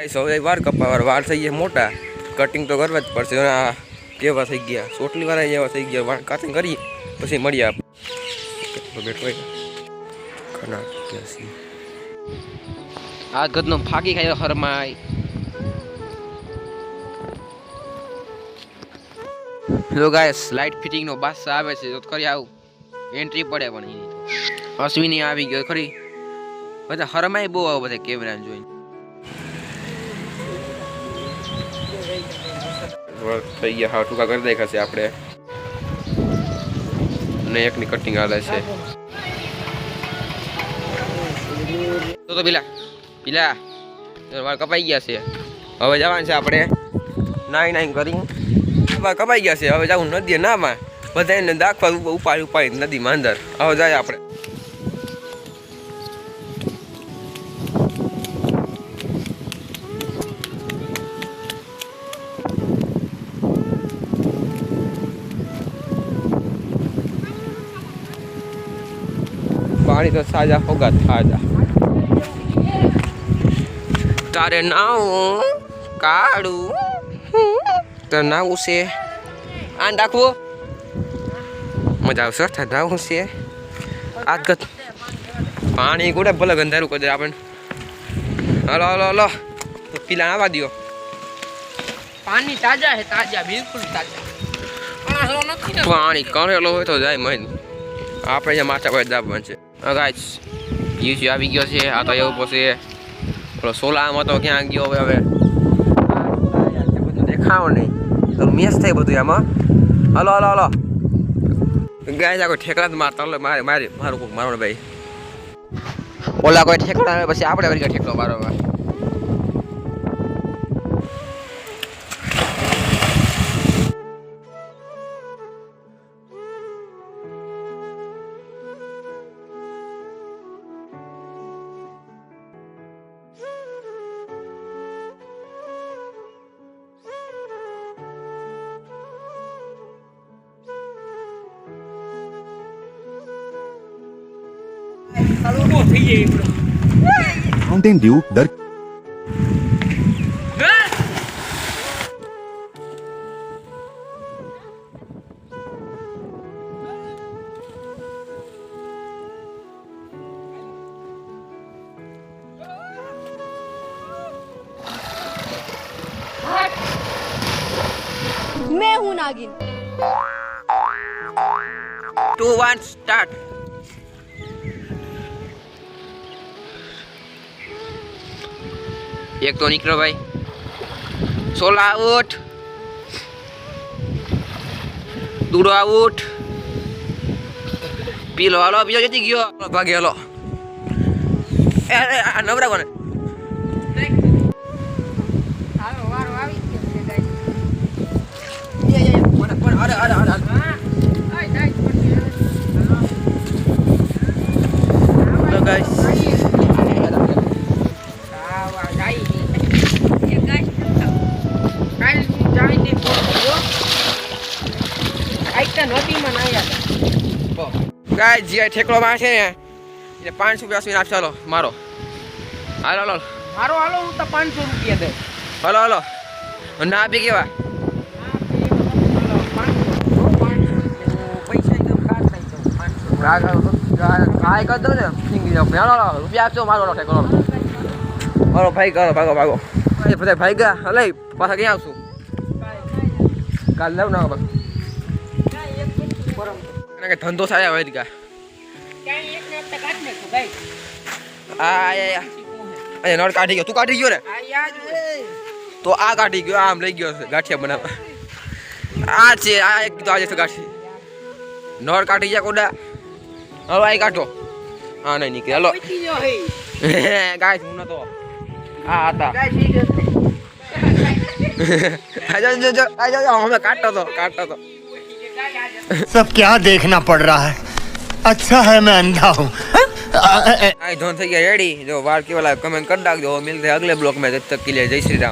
હવે વાર કપાવાર વાર થઈ ગયા મોટા. કટિંગ તો કરવા જ પડશે. આ કેવા થઈ ગયા. ચોટલી વાળા જેવા થઈ ગયા. વાળ કટિંગ કરી પછી મળીએ આપણે. આ ગદનો ફાકી ખાયો હરમાય હેલો ગાઈસ લાઇટ ફિટિંગ નો બાસ આવે છે, તો કરી આવું. એન્ટ્રી પડે પણ એની અશ્વિની આવી ગયો, ખરી. બધા હરમાય બહુ આવો બધા કેમેરા જોઈને. થઈ ગયા. હા ટૂંકા કરી દેખાશે આપણે. ને એકની કટિંગ હાલે છે. તો તો પેલા પેલા, વાળ કપાઈ ગયા છે. હવે જવાનું છે આપણે નાઈ નાઈ કરી વાળ કપાઈ ગયા છે. હવે જવું નદી નામાં. બધા એને દાખવા ઉપાડી ઉપાડી નદીમાં અંદર. હવે જાય આપણે. પાણી તો સાજા હોગા થાજા. તારે નાવું કાળું તો નાવું છે. આ દાખવો મજા આવશે થાય નાવું છે. આગત પાણી કુડે ભલે ગંધારું કરી દે આપણને. Hello hello hello. પીલા આવવા દો પાણી તાજા છે તાજા બિલકુલ તાજા. પાણી કરેલો હોય તો જાય મહિન. આપણે જે માથા પર દાબવાનું છે. ગાઈસ યુસી આવી ગયો છે. આ તો એવું પછી પેલો સોલામાં તો ક્યાં ગયો હવે હવે? બધું દેખાવ નહીં. તો મેસ થાય બધું એમાં હલો હલો હલો. ગાય કોઈ ઠેકડા જ મારતા મારે મારી મારું કોક મારો ભાઈ. ઓલા કોઈ ઠેકડા આવે, પછી આપણે વળી ઠેકડો મારો ઊભો Mountain Dew Dark मैं हूँ नागिन टू वन स्टार्ट એક તો નીકળો ભાઈ સોલા આઉટ દૂડો આઉટ પીલો હાલો બીજો જતી ગયો ભાગે હાલો એ, એ, આ નવરા કોને હાલો, વારો આવી ગયો છે, guys. કોને કોને અરે અરે અરે અરે. હા. ગાય જે ઠેકડો માં છે ને એટલે પાંચસો રૂપિયા સુધી આપશે. હાલો મારો. હાલો હાલો મારો હાલો હું તો પાંચસો રૂપિયા દે હાલો હાલો. ના આપી કેવા? કાંઈ કરી દઉં ને સિંગી જાઉં હાલો રૂપિયા આપશો મારો ઠેકડો. હાલો ભાઈ કરો ભાગો ભાગો. બધા ભાઈ ગયા. હલે પાછા ક્યાં આવશું? કાલ લેવું ના બસ કે ધંધો થાય હવે કા આ નળ કાઢી ગયો તું કાઢી ગયો ને તો આ કાઢી ગયો આમ લઈ ગયો છે ગાંઠિયા બનાવવા આ છે આ એક તો આજે છે ગાંઠી નળ કાઢી ગયા કોડા હવે આ કાઢો હા નહીં નીકળે હલો ગાય હું નતો આ હતા જો જો જો અમે કાઢતો તો કાઢતો તો सब क्या देखना पड़ रहा है अच्छा है मैं अंधा हूँ I don't think you ready जो वार की वाला कमेंट कर डाल दो मिलते हैं अगले ब्लॉग में जब तक के लिए जय श्री राम